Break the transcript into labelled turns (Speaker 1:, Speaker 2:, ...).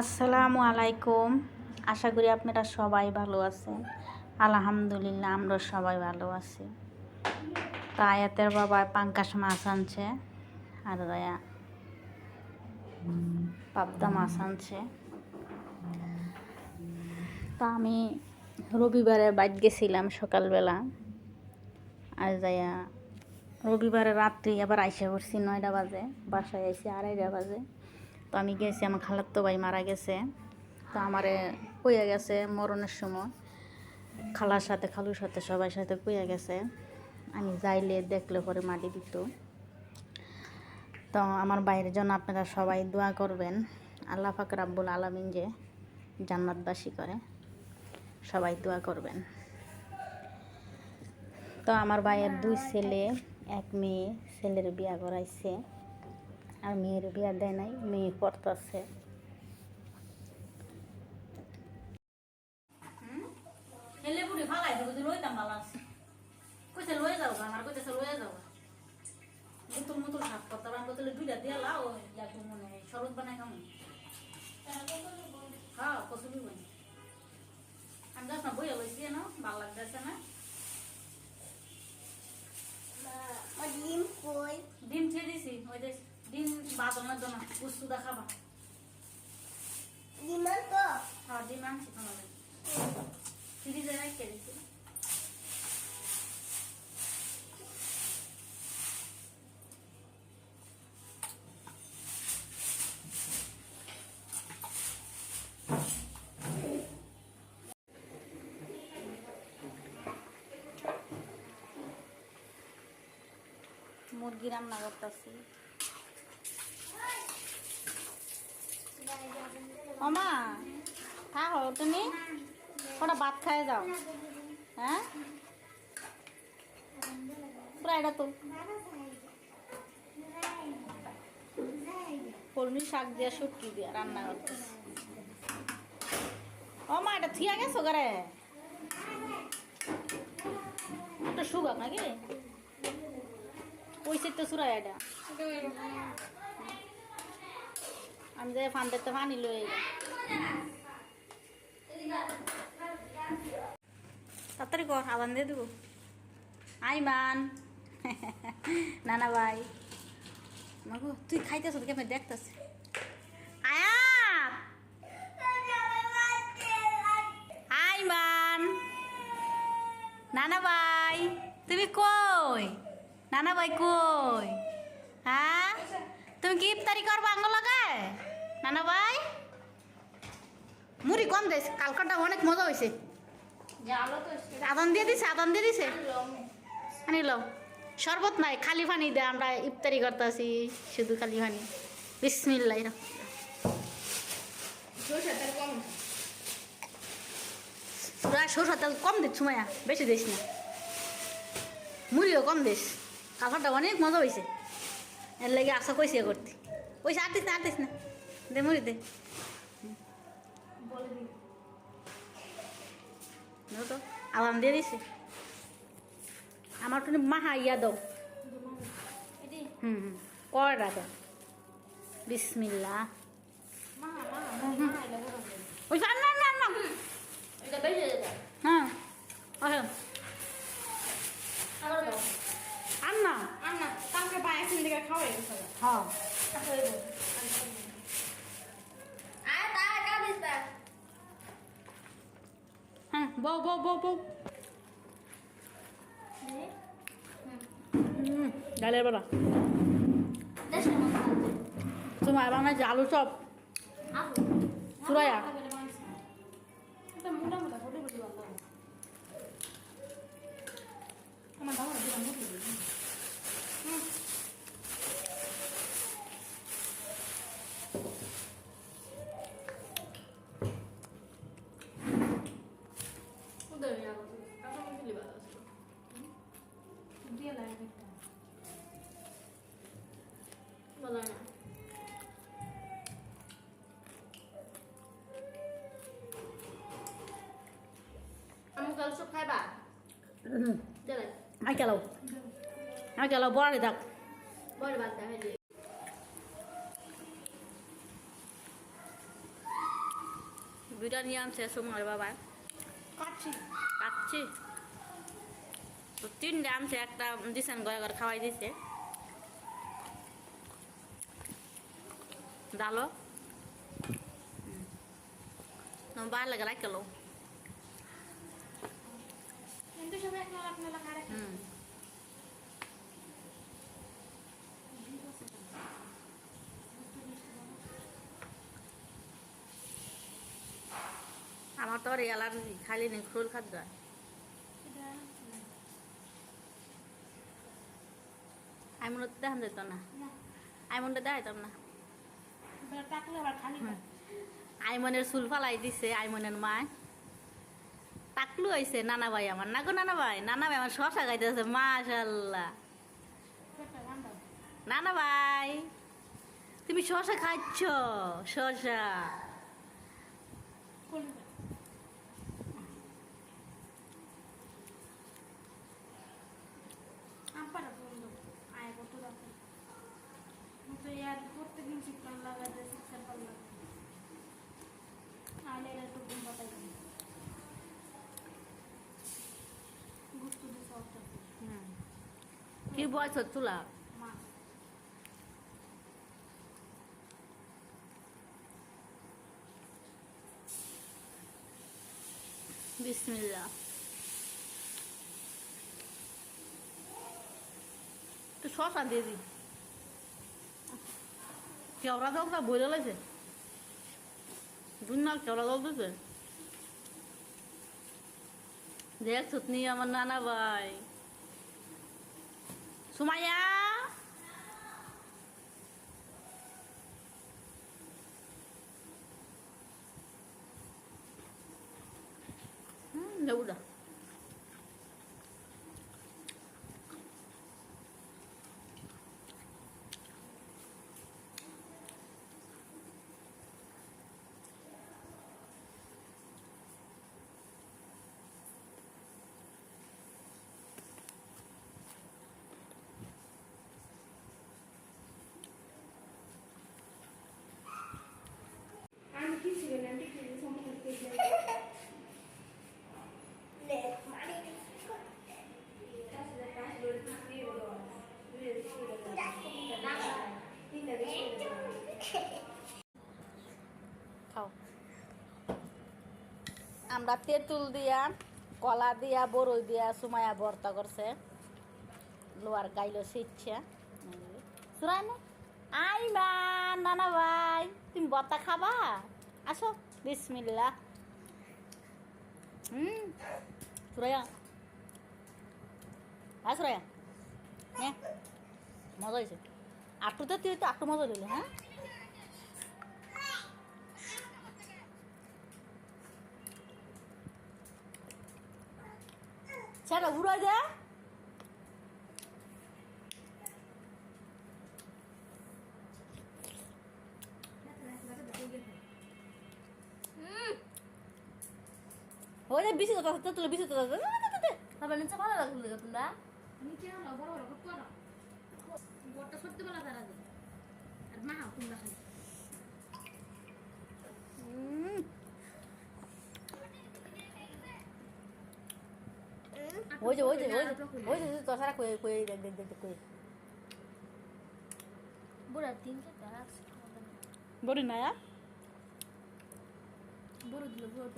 Speaker 1: আসসালামু আলাইকুম। আশা করি আপনারা সবাই ভালো আছেন। আলহামদুলিল্লাহ আমরা সবাই ভালো আছি। তা আয়াতের বাবা পাঙ্কাশ মাছ আনছে, আর দয়া পাবদা মাছ আনছে। তা আমি রবিবারে বাইট গেছিলাম সকালবেলা। আর যাইয়া রবিবারে রাত্রি আবার আইসা করছি নয়টা বাজে, বাসায় আইসি আড়াইটা বাজে। তো আমি গেছি, আমার খালাত্তো ভাই মারা গেছে। তো আমারে কইয়া গেছে মরণের সময়। খালার সাথে, খালুর সাথে সবার সাথে কইয়া গেছে। আমি যাইলে দেখলে পরে মাটি দিত। তো আমার বাইরের জন্য আপনারা সবাই দোয়া করবেন। আল্লাহ পাক রাব্বুল আলমিন যে জান্নাতবাসী করে, সবাই দোয়া করবেন। তো আমার ভাইয়ের দুই ছেলে, এক মেয়ে, ছেলের বিয়া করাইছে। আর মেয়ের বিয়া দেয় নাই মেয়ে পড়তেছে।
Speaker 2: হেলে বুড়ি ফালাই দেবো তুই লইতাম ভালো আছে কইছে লয়ে যাও গা, আমার কইতেছে যাও গা। মুতুল মুতুল শাক করতে আমি দিয়ে লাও একটু মনে হয় বানাই হ্যাঁ আমি বইয়া লইছি না ভালো লাগতেছে না।
Speaker 3: ডিম কই?
Speaker 2: ডিম ছেড়ে দিছি ওই ডিম বাদনের জন্য কুস্তু দেখাবা।
Speaker 3: তো।
Speaker 2: হ্যাঁ তোমাদের। ফ্রিজে
Speaker 1: মুরগি রান্না করতেছি। মামা থাকো তুমি? কটা ভাত খাই যাও। হ্যাঁ? পুরা এটা তো। কলমি শাক দিয়া, শুটকি দিয়া রান্না করতেছি। ও মা এটা থিয়া গেছো গারে একটা সুগার নাকি? ওই সেট তো সুরাই এটা। আমি যে দেখতে পানি লই তাড়াতাড়ি কর, আদান দিয়ে দেবো। আইমান নানা ভাই। মাগো, তুই খাইতেছ তোকে আমি দেখতেছি? আয়াত আইমান নানা ভাই, তুমি কই? নানা ভাই কই? হ্যাঁ? তুমি কি ইফতারি করবা আঙ্গ লাগায় নানা ভাই? মুড়ি কম দিস কালকাটা অনেক মজা হয়েছে। আদান দিয়ে দিছে আদান দিয়ে দিছে? আনিল শরবত নাই খালি পানি দে আমরা ইফতারি করতেছি শুধু খালি পানি। বিসমিল্লাই তোরা সরষের তেল কম দিস সুমায়া বেশি দিস না। মুড়িও কম দিস কাঁকড়টা অনেক মজা হয়েছে। এর লেগে আশা কইছে করতে। পয়সা আটিস না আটিস না। দে মুড়ি দে। তো আলাম দিয়ে দিছে। আমার তো মাহা ইয়া দাও। হুম হুম কড়া দাও? বিসমিল্লা ওই না না না হ্যাঁ
Speaker 2: পায়ে খাওয়াই
Speaker 1: হ্যাঁ
Speaker 3: আয় তা কাবিস তা
Speaker 1: হ্যাঁ বউ বউ বউ বউ ডালের
Speaker 2: মতো
Speaker 1: তোমার বানাইছে আলু চপ
Speaker 2: আপু
Speaker 1: সুরাইয়া
Speaker 2: এটা মোটা মোটা ফটো ফটো ভালো আমার দাও না দিলাম মুখে দিই ওদের ইয়া করছে কাঁচা মরিচ দিলে ভালো আছে দিয়ে লাগে একটা ভালো না আমি কাল সব খাইবা দিলে
Speaker 1: আই চালাও আই চালাও বড় দেখ
Speaker 2: বড় দিয়ে
Speaker 1: দুইটা নিয়ে আনছে সময় বাবা
Speaker 2: কাটছি।
Speaker 1: পাচ্ছি তো তিনটে আনছে একটা দিছেন গয়া করে খাওয়াই দিছে। ডালো বার লাগে রাখল
Speaker 2: কিন্তু সবাই এক লাখ লাখ আরে
Speaker 1: হুম আমার তো আর খালি নেই খোল খাদ্য। আমি মনে হচ্ছে দেখান যেত না। আমি মনে দেখাইতাম না। আইমনের চুল ফালাই দিছে আইমনের মায়। টাকলু আইছে নানা ভাই আমার। না গো নানা ভাই নানা ভাই আমার শশা খাইতেছে মাশাল্লাহ নানা ভাই, তুমি শশা খাচ্ছ? শশা। কি বয়স চুলা বিসমিল্লা একটু শশা দিয়ে দি কেওড়া জলটা বইলে লাগছে দুই নাল কেওড়া জল দিছে দেখ সুতনি আমার নানা ভাই সুমাইয়া হুম লেবুটা
Speaker 2: আমি কি ছিলেন আমি কি সম্পর্কে
Speaker 1: খাও আমরা তেঁতুল দিয়া, কলা দিয়া বড়ই দিয়া সুমায়া ভর্তা করছে। লোয়ার গাইলো শিখছে সুরাই না আই মা, নানা ভাই, তুমি ভর্তা খাবা? আসো বিসমিল্লা হুম, সুরাইয়া। হ্যাঁ সুরাইয়া। হ্যাঁ মজা হয়েছে আটটুতে তুই তো আটটু মজা দিলি হ্যাঁ? ছেড়ে উড়াই দে যে বিসি তো তো তুলে বিসি তো তারপর নিচে ভালো লাগল তোমরা
Speaker 2: নিচে হলো বড় বড় কত বড় বড়টা সত্যি বলা তারা আর মা তোমরা খালি
Speaker 1: হুম ওই যে ওই যে ওই যে ওই যে তো সারা কই কই দেখ দেখ দেখ কই
Speaker 2: বুড়া তিন চারটা রাখছে
Speaker 1: বড়ি না
Speaker 2: বড় দিল বড়